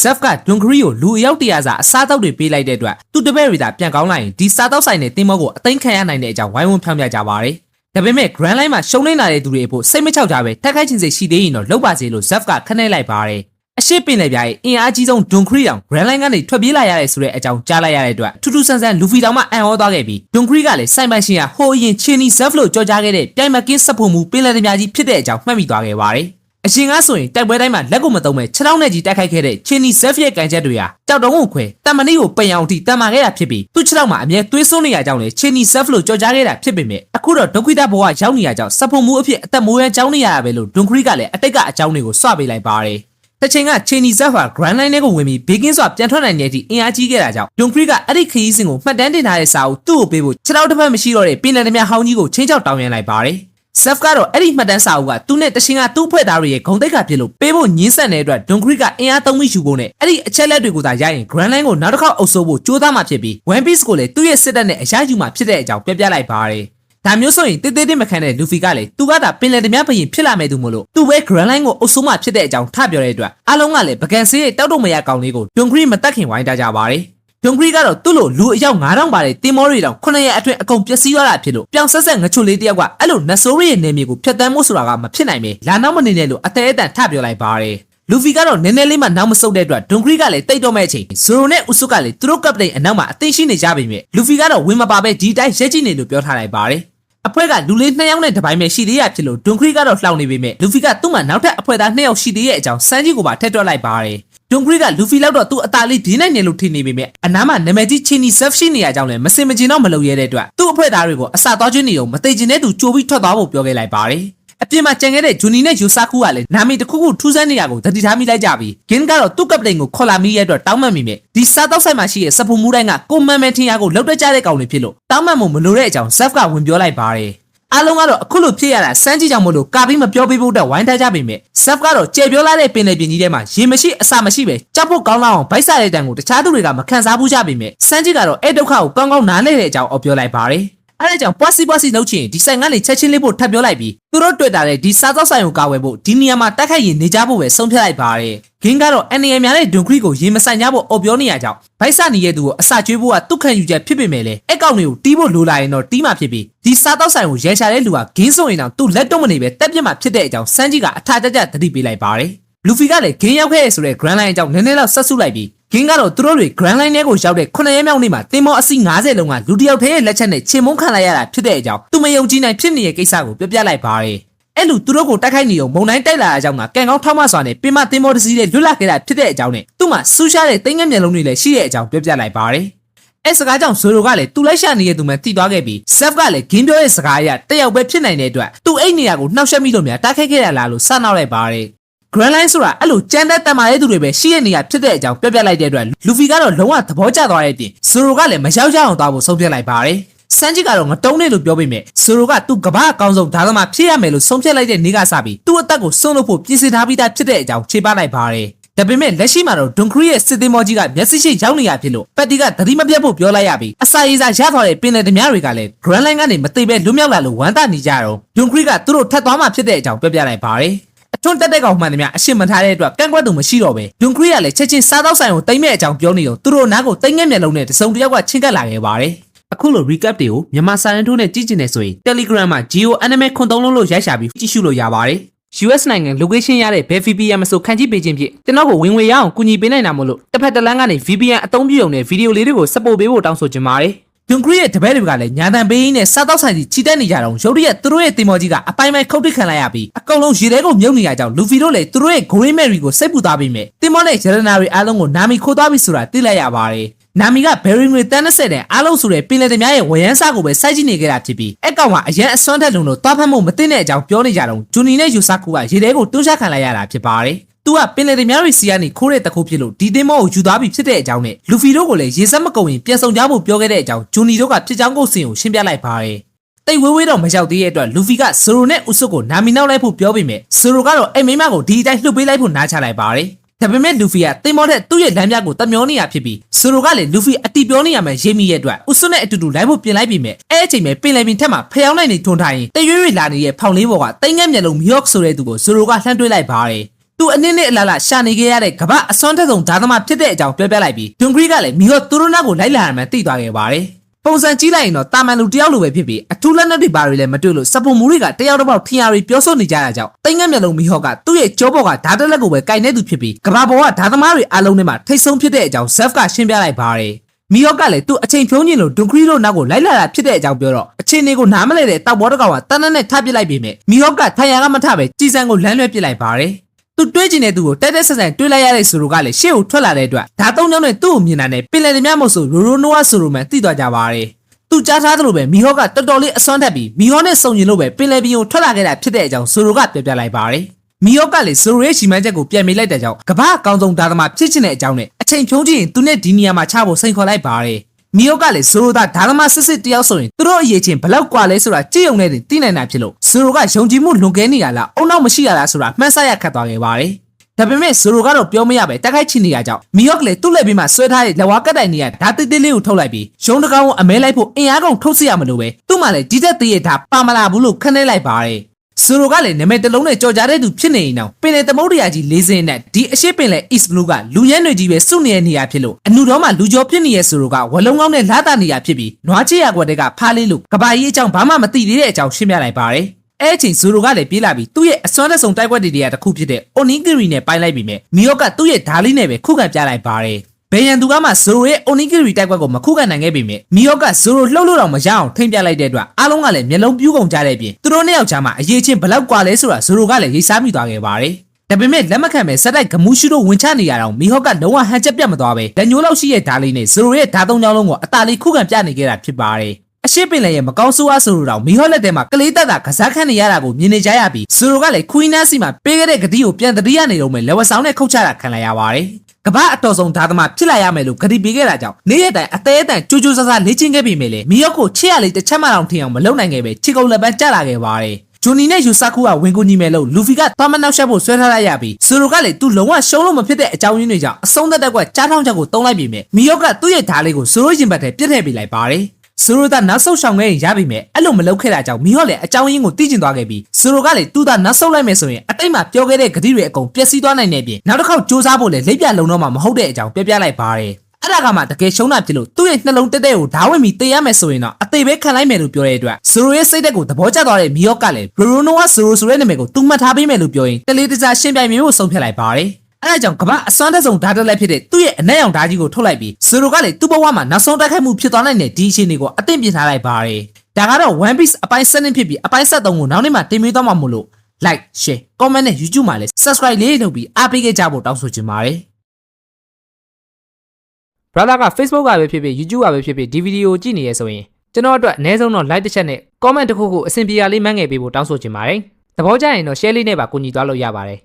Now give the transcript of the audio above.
Zef ကဒွန်ဂရီကိုလူအယောက်တရာစာအစားအသောက်တွေပေးလိုက်တဲ့အတွက်သူတပည့်တွေသာပြန်ကောင်းလိုက်ရင်ဒီစားတောက်ဆိုင်တဲ့တင်းမောကိုအသိမ်းခံရနိုင်တဲ့အကြောင်းဝိုင်းဝန်းဖြောင်းပြကြပါတယ်။ဒါပေမဲ့ Grand Line မှာရှုံးနေလာတဲ့သူတွေအဖို့စိတ်မချောက်ကြပဲတက်ခိုက်ချင်စိတ်ရှိသေးရင်တော့လောက်ပါစေလို့ Zef ကခနဲ့လိုက်ပါတယ်။အရှိပင်လေပြားရဲ့အင်အားကြီးဆုံးဒွန်ခရီတောင် Grand Line ကနေထွက်ပြေးလာရတဲ့ဆိုတဲ့အကြောင်းကြားလိုက်ရတဲ့အတွက်ထူးထူးဆန်းဆန်းလူဖီတောင်မှအံ့ဩသွားခဲ့ပြီးဒွန်ခရီကလည်းစိုင်ပိုင်ရှင်ကဟိုအရင်ချီနီ Zef လို့ကြော်ကြားခဲ့တဲ့ပြိုင်မကင်းစပ်ဖို့မူပင်လယ်တပြားကြီးဖြစ်တဲ့အကြောင်းမှတ်မိသွားခဲ့ပါတယ်။ အရှင်ကဆိုရင်တိုက်ပွဲတိုင်းမှာလက်ကိုမတုံးမဲ့ခြေထောက်နဲ့ကြီးတိုက်ခိုက်ခဲ့တဲ့ချင်းနီဇက်ဖ်ရဲ့ကန်ချက်တွေဟာကြောက်တုံးကိုခွဲတမန်နီကိုပိန်အောင်ထိတန်မာခဲ့တာဖြစ်ပြီးသူ့ခြေထောက်မှာအမြဲသွေးစွန်းနေရကြောင်းလေချင်းနီဇက်ဖ်လို့ကြော်ကြားခဲ့တာဖြစ်ပေမဲ့အခုတော့ဒုက္ခိတဘဝရောက်နေရကြောင်းစပ်ဖို့မှုအဖြစ်အသက်မိုးရန်ကြောင်းနေရတာပဲလို့ဒွန်ခရီကလည်းအတိတ်ကအကြောင်းတွေကိုစွပေးလိုက်ပါတယ်တချိန်ကချင်းနီဇက်ဖ်ဟာ Grand Line ထဲကိုဝင်ပြီးဘေကင်းစွာပြန်ထွက်နိုင်တဲ့အထိအင်အားကြီးခဲ့တာကြောင့်ဒွန်ခရီကအဲ့ဒီခရီးစဉ်ကိုမှတ်တမ်းတင်ထားတဲ့စာအုပ်သူ့ကိုပေးဖို့ခြေထောက်တစ်ဖက်မရှိတော့တဲ့ပင်လယ်သမားဟောင်းကြီးကိုချင်းချောက်တောင်းရန်လိုက်ပါတယ် Zef ကတော့အဲ့ဒီမှတ်တမ်းစာအုပ်ကသူနဲ့တရှင်ကသူ့ဖွဲ့သားတွေရဲ့ဂုံတိတ်ခါဖြစ်လို့ပေးဖို့ညှင်းဆန်တဲ့အတွက်ဒွန်ခရစ်ကအင်အားသုံးပြီးယူဖို့နဲ့အဲ့ဒီအချက်လက်တွေကိုသာရရင် Grand Line ကိုနောက်တစ်ခေါက်အုပ်စိုးဖို့ကြိုးစားမှာဖြစ်ပြီး One Piece ကိုလည်းသူ့ရဲ့စစ်တပ်နဲ့အရယူမှာဖြစ်တဲ့အကြောင်းပြပြလိုက်ပါတယ်။ဒါမျိုးဆိုရင်တေးသေးသေးမခံတဲ့လူဖီကလည်းသူကတာပင်လယ်တများဘရင်ဖြစ်လာမဲ့သူမို့လို့သူပဲ Grand Line ကိုအုပ်စိုးမှာဖြစ်တဲ့အကြောင်းထပြောတဲ့အတွက်အားလုံးကလည်းပကံဆေးရဲ့တောက်တော့မရကောင်လေးကိုဒွန်ခရစ်မတက်ခင်ဝိုင်းတာကြပါတယ်။ ဒွန်ဂရီကတော့သူ့လိုလူအယောက်9000ပါတဲ့တင်မောတွေတောင်9ရက်အတွင်းအကုန်ပျက်စီးသွားတာဖြစ်လို့ပြောင်ဆက်ဆက်ငချိုလေးတယောက်ကအဲ့လိုနတ်ဆိုးရီရဲ့နေမြေကိုဖျက်ဆီးမှုဆိုတာကမဖြစ်နိုင်ပဲလာနောက်မနေနဲ့လို့အသေးအတန်ထပြောလိုက်ပါတယ်လူဖီကတော့နည်းနည်းလေးမှနောက်မဆုတ်တဲ့အတွက်ဒွန်ဂရီကလည်းတိတ်တော့မဲ့အချိန်ဇိုရိုနဲ့ဥဆုကလည်းသူတို့ကပ်ပတိန်အနောက်မှာအသိရှိနေကြပေမဲ့လူဖီကတော့ဝင်မပါပဲဒီတိုင်းရက်ကြည့်နေလို့ပြောထားလိုက်ပါတယ်အဖွဲ့ကလူလေးနှစ်ယောက်နဲ့တပိုင်းပဲရှိသေးရဖြစ်လို့ဒွန်ခရီကတော့လှောင်နေပေမဲ့လူဖီကသူ့မှာနောက်ထပ်အဖွဲ့သားနှစ်ယောက်ရှိသေးရဲ့အကြောင်းစမ်းကြီးကိုပါထည့်တွက်လိုက်ပါတယ် ဒွန်ခရီကလူဖီလောက်တော့သူ့အသားလေးဒီနိုင်နေလို့ထင်နေပေမဲ့အနားမှာနာမည်ကြီးချင်းနီဆက်ရှိနေရကြောင်းလည်းမစင်မကျင်တော့မလုပ်ရတဲ့အတွက်သူ့အဖွဲ့သားတွေကိုအစာသွားချင်းနေအောင်မသိကျင်တဲ့သူကြိုပြီးထွက်သွားဖို့ပြောခဲ့လိုက်ပါတယ်အပြင်မှာကြံခဲ့တဲ့ဂျူနီနဲ့ယူဆာကူကလည်းနာမည်တစ်ခုခုထူးဆန်းနေရကိုတတိထားမိလိုက်ကြပြီးဂင်းကတော့သူ့ကပတိန်ကိုခေါ်လာမိရဲ့အတွက်တောင်းပန်မိမယ်ဒီစားတော့ဆိုင်မှာရှိတဲ့စပူမူတိုင်းကကိုမန်မန်ထင်ရကိုလောက်တက်ကြတဲ့ကောင်တွေဖြစ်လို့တောင်းပန်မှုမလိုတဲ့အကြောင်းဇက်ကဝင်ပြောလိုက်ပါတယ် အားလုံးကတော့အခုလိုဖြစ်ရတာစမ်းကြည့်ကြောင်မလို့ကာပြီးမပြောပေးဖို့အတွက်ဝိုင်းထားကြပေမဲ့ဆပ်ကတော့ကျေပြောလာတဲ့ပင်လယ်ပြင်ကြီးထဲမှာရေမရှိအစာမရှိပဲကြောက်ဖို့ကောင်းလောက်အောင်ဗိုက်စားတဲ့တန်ကိုတခြားသူတွေကမခံစားဘူးကြပေမဲ့စမ်းကြည့်ကတော့အဲ့ဒုက္ခကိုကောင်းကောင်းနားလည်တဲ့အကြောင်းအော်ပြောလိုက်ပါတယ် အဲ့ဒါကြောင့်ပွားစီပွားစီလုပ်ချင်ဒီဆိုင်ကနေချက်ချင်းလေးဖို့ထပ်ပြောလိုက်ပြီးသူတို့တွေ့တာတဲ့ဒီစားသောက်ဆိုင်ကိုကာဝယ်ဖို့ဒီနေရာမှာတက်ခိုက်ရင်နေကြဖို့ပဲဆုံးဖြတ်လိုက်ပါတယ်ဂင်းကတော့အန်နီယများတဲ့ဒွန်ခရီကိုရေမဆိုင်ကြဖို့အော်ပြောနေရကြောင်းဗိုက်ဆနေတဲ့သူကိုအစာကျွေးဖို့ကသူ့ခံယူချက်ဖြစ်ပေမဲ့လည်းအကောင့်တွေကိုတီးဖို့လိုလာရင်တော့တီးမှဖြစ်ပြီးဒီစားသောက်ဆိုင်ကိုရဲရှာတဲ့လူကဂင်းဆိုရင်တော့သူ့လက်တော့မနေပဲတက်ပြစ်မှဖြစ်တဲ့အကြောင်းစမ်းကြီးကအထာတကြသတိပေးလိုက်ပါတယ်လူဖီကလည်းဂင်းရောက်ခဲ့ရဆိုတဲ့ Grand Line အကြောင်းနည်းနည်းလောက်ဆက်စုလိုက်ပြီး ဂင်းကတော့သူတို့တွေ Grand Line ထဲကိုရောက်တဲ့9ရက်မြောက်နေ့မှာတင်မောအစီ90လုံးကလူတစ်ယောက်တည်းရဲ့လက်ချက်နဲ့ချေမုန်းခံလိုက်ရတာဖြစ်တဲ့အကြောင်းသူမယုံကြည်နိုင်ဖြစ်နေတဲ့ကိစ္စကိုပြောပြလိုက်ပါတယ်အဲ့လူသူတို့ကိုတိုက်ခိုက်နေအောင်မုံတိုင်းတိုက်လာတဲ့အကြောင်းကကံကောင်းထောက်မစွာနဲ့ပင်မတင်မောတစီးတဲ့လွတ်လပ်ခဲ့တာဖြစ်တဲ့အကြောင်းနဲ့သူ့မှာဆူရှားတဲ့တိမ်ငယ်မျက်လုံးတွေလည်းရှိတဲ့အကြောင်းပြောပြလိုက်ပါတယ်အဲစကားကြောင့်ဇိုရိုကလည်းသူလိုက်ရှာနေတဲ့သူမှတိသွားခဲ့ပြီးဆက်ကလည်းဂင်းပြောတဲ့စကားအရတယောက်ပဲဖြစ်နိုင်တဲ့အတွက်သူ့အိတ်နေရာကိုနှောက်ယှက်မိလို့များတိုက်ခိုက်ခဲ့ရလားလို့စနောက်လိုက်ပါတယ် Grand Line ဆိုတာအဲ့လိုကြမ်းတဲ့တန်မာတဲ့သူတွေပဲရှိတဲ့နေရာဖြစ်တဲ့အကြောင်းပြောပြလိုက်တဲ့အတွက်လူဖီကတော့လုံးဝသဘောကျသွားတဲ့အပြင်ဇိုရိုကလည်းမရောက်ကြအောင်သွားဖို့ဆုံးဖြတ်လိုက်ပါတယ်စန်ဂျီကတော့ငတုံးနေလို့ပြောပေမဲ့ဇိုရိုကသူ့ကဘာအကောင်းဆုံးဒါသမားဖြစ်ရမယ်လို့ဆုံးဖြတ်လိုက်တဲ့နေ့ကစပြီးသူ့အသက်ကိုစွန့်လို့ဖို့ပြင်ဆင်ထားပြီးသားဖြစ်တဲ့အကြောင်းခြေပလိုက်ပါတယ်ဒါပေမဲ့လက်ရှိမှာတော့ဒွန်ခရီရဲ့စစ်သည်မော်ကြီးကမျက်စိရှိရောက်နေရဖြစ်လို့ပတ်တီကသတိမပြတ်ဖို့ပြောလိုက်ရပြီးအစာရေးစာရသွားတဲ့ပင်လယ်ဓမြတွေကလည်း Grand Line ကနေမသိပဲလွတ်မြောက်လာလို့ဝမ်းသာနေကြတော့ဒွန်ခရီကသူတို့ထပ်သွားမှဖြစ်တဲ့အကြောင်းပြောပြလိုက်ပါတယ် အထွန်းတက်တဲ့ကောင်မှန်တယ်များအရှင်းမထားတဲ့အတွက်ကန့်ကွက်သူမရှိတော့ပဲဒွန်ခရီကလည်းချက်ချင်းစားတော့ဆိုင်ကိုတိမ့်မဲ့အကြောင်းပြောနေတော့သူတို့နားကိုတိမ့်ငက်မျက်လုံးနဲ့တစုံတစ်ယောက်ကချင်းကပ်လာခဲ့ပါတယ်အခုလို recap တွေကိုမြန်မာစာရန်ထိုးနဲ့ကြည့်ကျင်နေဆိုရင် Telegram မှာ Geo Anime ခွန်သုံးလုံးလို့ရိုက်ရှာပြီးကြည့်ရှုလို့ရပါတယ် US နိုင်ငံ location ရတဲ့ဘယ် VPN မဆိုခန့်ကြည့်ပေးခြင်းဖြင့်ကျွန်တော်ကိုဝင်ငွေရအောင်ကူညီပေးနိုင်တာမို့လို့တစ်ဖက်တစ်လမ်းကနေ VPN အသုံးပြုရုံနဲ့ဗီဒီယိုလေးတွေကို support ပေးဖို့တောင်းဆိုချင်ပါတယ် ဒွန်ဂရီရဲ့တပည့်တွေကလည်းညာတန်ပေးရင်းနဲ့စားတော့ဆိုင်ကြီးချီတက်နေကြတော့ရုတ်တရက်သူတို့ရဲ့တင်မော်ကြီးကအပိုင်းပိုင်းခုတ်ထစ်ခံလိုက်ရပြီးအကောင်လုံးရေထဲကိုမြုပ်နေရကြောင်းလူဖီတို့လည်းသူတို့ရဲ့ဂိုရင်းမယ်ရီကိုစိတ်ပူသားပြီးမြဲတင်မော်နဲ့ဂျရနာရီအားလုံးကိုနာမီခိုးသွားပြီဆိုတာသိလိုက်ရပါတယ်နာမီကဘယ်ရီငွေတန်း30တဲ့အားလုံးဆိုတဲ့ပင်လယ်သမားရဲ့ဝရမ်းစားကိုပဲစိုက်ကြည့်နေကြတာဖြစ်ပြီးအကောင်ကအရန်အစွမ်းထက်လုံလို့သွားဖက်မှုမသိတဲ့အကြောင်းပြောနေကြတော့ဂျူနီနဲ့ယူဆာကူကရေထဲကိုတွန်းချခံလိုက်ရတာဖြစ်ပါတယ် သူကပင်လယ်သမားတွေစီကနေခိုးတဲ့တခုဖြစ်လို့ဒီတင်မောကိုယူသွားပြီဖြစ်တဲ့အကြောင်းနဲ့လူဖီတို့ကိုလည်းရေစက်မကုန်ရင်ပြန်ဆောင်ကြဖို့ပြောခဲ့တဲ့အကြောင်းဂျူနီတို့ကဖြစ်ကြောင်းကိုစင်ကိုရှင်းပြလိုက်ပါတယ်တိတ်ဝေးဝေးတော့မရောက်သေးတဲ့အတွက်လူဖီကဇိုရိုနဲ့ဥဆုကိုနာမီနောက်လိုက်ဖို့ပြောပေမဲ့ဇိုရိုကတော့အိမ်မိမကိုဒီအတိုင်းလှုပ်ပေးလိုက်ဖို့နားချလိုက်ပါတယ်ဒါပေမဲ့လူဖီကတင်မောတဲ့သူ့ရဲ့လမ်းပြကိုတမျောနေရဖြစ်ပြီးဇိုရိုကလည်းလူဖီအတီပြောနေရမယ်ရေးမိရဲ့အတွက်ဥစွနဲ့အတူတူလိုက်ဖို့ပြင်လိုက်ပြီမဲ့အဲ့အချိန်မှာပင်လယ်ပင်ထက်မှာဖျောင်းနိုင်နေထွန်ထားရင်တရွေ့ရွေ့လာနေတဲ့ဖောင်လေးပေါ်ကတိတ်ငက်မျက်လုံးမီယော့ဆိုတဲ့သူကိုဇိုရိုကလှမ်းတွေးလိုက်ပါတယ် သူအနည်းနဲ့အလားလားရှာနေခဲ့ရတဲ့ကမ္ဘာအစွမ်းထက်ဆုံးဓာသမားဖြစ်တဲ့အကြောင်းပြောပြလိုက်ပြီးဒွန်ဂရီကလည်းမီဟောသူတို့နာကိုလိုက်လာရမှန်းသိသွားခဲ့ပါတယ်ပုံစံကြည့်လိုက်ရင်တော့တာမန်လူတယောက်လိုပဲဖြစ်ပြီးအထူးလက်နက်တွေပါတွေလည်းမတွေ့လို့စပွန်မူတွေကတယောက်တစ်ပေါက်ထင်ရတွေပြောဆိုနေကြတာကြောင့်တိမ်ငက်မျက်လုံးမီဟော့ကသူ့ရဲ့ကြောပေါ်ကဓာတ်တက်လက်ကိုပဲကင်နေသူဖြစ်ပြီးကမ္ဘာပေါ်ကဓာသမားတွေအလုံးထဲမှာထိတ်ဆုံးဖြစ်တဲ့အကြောင်းဇက်ဖ်ကရှင်းပြလိုက်ပါတယ်မီဟော့ကလည်းသူ့အချိန်ဖြုံးခြင်းလို့ဒွန်ဂရီတို့နောက်ကိုလိုက်လာတာဖြစ်တဲ့အကြောင်းပြောတော့အချိန်လေးကိုနားမလဲတဲ့တောက်ဘောတစ်ကောင်ကတန်းတန်းနဲ့ထပ်ပစ်လိုက်ပြီးမြမီဟော့ကထိုင်ရကမထပဲကြီးစံကိုလမ်းလွှဲပစ်လိုက်ပါတယ် သူတွေးကျင်တဲ့သူကိုတက်တက်ဆက်ဆန်တွေးလိုက်ရတဲ့ဆိုလိုကလည်းရှေ့ကိုထွက်လာတဲ့အတွက်ဒါသုံးကြောင်းနဲ့သူ့ကိုမြင်တာနဲ့ပင်လယ်တည်းများမို့ဆိုရိုရိုနိုဝါဆိုလိုမှန်သိသွားကြပါတယ်သူကြားထားသလိုပဲမီဟော့ကတော်တော်လေးအစွမ်းတက်ပြီးမီဟော့နဲ့စုံကျင်လို့ပဲပင်လယ်ပြင်ကိုထွက်လာခဲ့တာဖြစ်တဲ့အကြောင်းဆိုလိုကပြောပြလိုက်ပါတယ်မီဟော့ကလည်းဆိုလိုရဲ့ရှီမန်းချက်ကိုပြန်မေးလိုက်တဲ့ကြောင့်ကမ္ဘာအကောင်ဆုံးဒါသမားဖြစ်ချင်တဲ့အကြောင်းနဲ့အချိန်ဖြုံးကြည့်ရင်သူနဲ့ဒီနေရာမှာချဖို့စိန်ခေါ်လိုက်ပါတယ် မီယိုကလည်းဆိုရိုသားဒါသမားစစ်စစ်တယောက်ဆိုရင်သူတို့အရေးချင်းဘလောက်กว่าလဲဆိုတာကြည့်ုံနဲ့တင်သိနိုင်တာဖြစ်လို့ဆိုရိုကယုံကြည်မှုလွန်ကဲနေရလားအုံနောက်မရှိရလားဆိုတာမှန်းဆရခတ်သွားခဲ့ပါတယ်ဒါပေမဲ့ဆိုရိုကတော့ပြောမရပဲတက်ခိုက်ချင်နေရကြောင်းမီယော့ကလည်းသူ့လက်ပြီးမှဆွဲထားတဲ့လက်ဝါးကတ်တိုင်နေရဓာတ်တိတိလေးကိုထုတ်လိုက်ပြီးရုံးတကောင်ကိုအမဲလိုက်ဖို့အင်အားကုန်ထုတ်စီရမလို့ပဲသူ့မှလည်းဒီတက်သေးရဓာတ်ပါမလာဘူးလို့ခနဲ့လိုက်ပါတယ် ဆိုရိုကလည်းနာမည်တစ်လုံးနဲ့ကြော်ကြားတဲ့သူဖြစ်နေရင်တော့ပင်လေသမုဒ္ဒရာကြီးလေးစင်းနဲ့ဒီအရှိပင်လေ East Blue ကလူရဲတွေကြီးပဲစုနေတဲ့နေရာဖြစ်လို့အနုတော်မှလူကျော်ဖြစ်နေတဲ့ဆိုရိုကဝလုံးကောင်းနဲ့လာတာနေရာဖြစ်ပြီးနွားချေရကွက်တဲ့ကဖားလေးလို့ကဘာကြီးအကြောင်းဘာမှမသိသေးတဲ့အကြောင်းရှင်းပြလိုက်ပါတယ်အဲ့အချိန်ဇိုရိုကလည်းပြေးလာပြီးသူ့ရဲ့အစွမ်းတက်ဆုံးတိုက်ကွက်တွေတွေကတစ်ခုဖြစ်တဲ့ Onigiri နဲ့ပိုင်းလိုက်ပြီးမြဲမီယောကသူ့ရဲ့ဓာလီနဲ့ပဲခုခံပြလိုက်ပါတယ် ဘယ်ရန်သူကမှဇိုရိုရဲ့ Onigiri တိုက်ကွက်ကိုမခုခံနိုင်ခဲ့ပေမဲ့မီယောကဇိုရိုလှုပ်လို့တော့မရအောင်ထိမ့်ပြလိုက်တဲ့အတွက်အားလုံးကလည်းမျက်လုံးပြူးကုန်ကြတဲ့အပြင်သူတို့နှစ်ယောက်ကြားမှာအရေးချင်းဘလောက်กว่าလဲဆိုတာဇိုရိုကလည်းရိတ်စားမိသွားခဲ့ပါတယ်ဒါပေမဲ့လက်မခံပဲစက်တိုက်ဂမူရှိတို့ဝင်ချနေရတော့မီဟော့ကလုံးဝဟန်ချက်ပြတ်မသွားပဲလက်ညိုးလောက်ရှိရဲ့ဓာလေးနဲ့ဇိုရိုရဲ့ဓာသုံးချောင်းလုံးကိုအတာလေးခုခံပြနေခဲ့တာဖြစ်ပါတယ်အရှိပင်လည်းရဲ့မကောင်းဆိုးအားဆိုလို့တော့မီဟော့လက်ထဲမှာကလေးတက်တာကစားခန့်နေရတာကိုမြင်နေကြရပြီးဇိုရိုကလည်းခွီးနားစီမှာပေးခဲ့တဲ့ဂတိကိုပြန်တတိယနေတော့မယ်လက်ဝဆောင်နဲ့ခုတ်ချတာခံလိုက်ရပါတယ် ကမ္ဘာအတော်ဆုံးဓာသမားဖြစ်လာရမယ်လို့ဂတိပေးခဲ့တာကြောင့်နေ့ရက်တိုင်းအသေးအတန်ကြိုးကြိုးဆဆလေ့ကျင့်ခဲ့ပြီးမြဲလေမီယော့ကိုချစ်ရလေးတစ်ချက်မှတောင်ထင်အောင်မလုပ်နိုင်ခဲ့ပဲချီကုံလက်ပန်းကျလာခဲ့ပါတယ်ဂျိုနီနဲ့ယူဆာကူကဝင်ကူညီမယ်လို့လူဖီကသွားမနောက်ရှက်ဖို့ဆွဲထားလိုက်ရပြီးဆူရိုကလည်းသူ့လုံးဝရှုံးလို့မဖြစ်တဲ့အကြောင်းရင်းတွေကြောင့်အဆုံးသက်တက်ကကြားထောင်းချက်ကိုတုံးလိုက်ပြီးမြဲမီယော့ကသူ့ရဲ့ဓာလေးကိုဆူရိုရင်ဘတ်ထဲပြစ်ထည့်ပေးလိုက်ပါတယ် ဆူရိုသားနောက်ဆုတ်ဆောင်ခဲ့ရင်ရပြီမဲ့အဲ့လိုမလုပ်ခဲ့တာကြောင့်မီဟော့လည်းအကြောင်းရင်းကိုသိကျင်သွားခဲ့ပြီးဆူရိုကလည်းသူ့သားနောက်ဆုတ်လိုက်မယ်ဆိုရင်အတိတ်မှာပြောခဲ့တဲ့ဂတိတွေအကုန်ပျက်စီးသွားနိုင်တဲ့ပြင်နောက်တစ်ခေါက်စူးစမ်းဖို့လည်းလက်ပြလုံတော့မှမဟုတ်တဲ့အကြောင်းပြပြလိုက်ပါတယ်အဲ့ဒါကမှတကယ်ရှုံးတာဖြစ်လို့သူ့ရဲ့နှလုံးတက်တဲ့ကိုဓာဝင်ပြီးတေးရမယ်ဆိုရင်တော့အသေးပဲခံလိုက်မယ်လို့ပြောတဲ့အတွက်ဇိုရိုရဲ့စိတ်တက်ကိုသဘောကျသွားတဲ့မီယော့ကလည်းဘရိုနိုဝါဇိုရိုဆိုတဲ့နာမည်ကိုသူမှတ်ထားပေးမယ်လို့ပြောရင်တလေးတစားရှင်းပြမျိုးကိုဆုံးဖြတ်လိုက်ပါတယ် အဲ့ဒါကြောင့်ကမ္ဘာအစွမ်းတက်ဆုံးဓာတ်တက်လက်ဖြစ်တဲ့သူ့ရဲ့အနက်ရောင်ဓာတ်ကြီးကိုထုတ်လိုက်ပြီးဇိုရိုကလည်းသူ့ဘဝမှာနောက်ဆုံးတိုက်ခိုက်မှုဖြစ်သွားနိုင်တဲ့ဒီအခြေအနေကိုအသင့်ပြင်ထားလိုက်ပါတယ်ဒါကတော့ One Piece အပိုင်း7ဖြစ်ပြီးအပိုင်း73ကိုနောက်နေ့မှတင်ပေးသွားမှာမို့လို့ like share comment နဲ့ YouTube မှာလည်း subscribe လေးလုပ်ပြီးအားပေးခဲ့ကြဖို့တောင်းဆိုချင်ပါတယ် brother က Facebook ကပဲဖြစ်ဖြစ် YouTube ကပဲဖြစ်ဖြစ်ဒီဗီဒီယိုကြည့်နေရဆိုရင်ကျွန်တော်အတွက်အနည်းဆုံးတော့ like တစ်ချက်နဲ့ comment တစ်ခုခုအဆင်ပြေရလေးမှန်းငယ်ပေးဖို့တောင်းဆိုချင်ပါတယ်သဘောကျရင်တော့ share လေးနဲ့ပါကူညီသွားလို့ရပါတယ်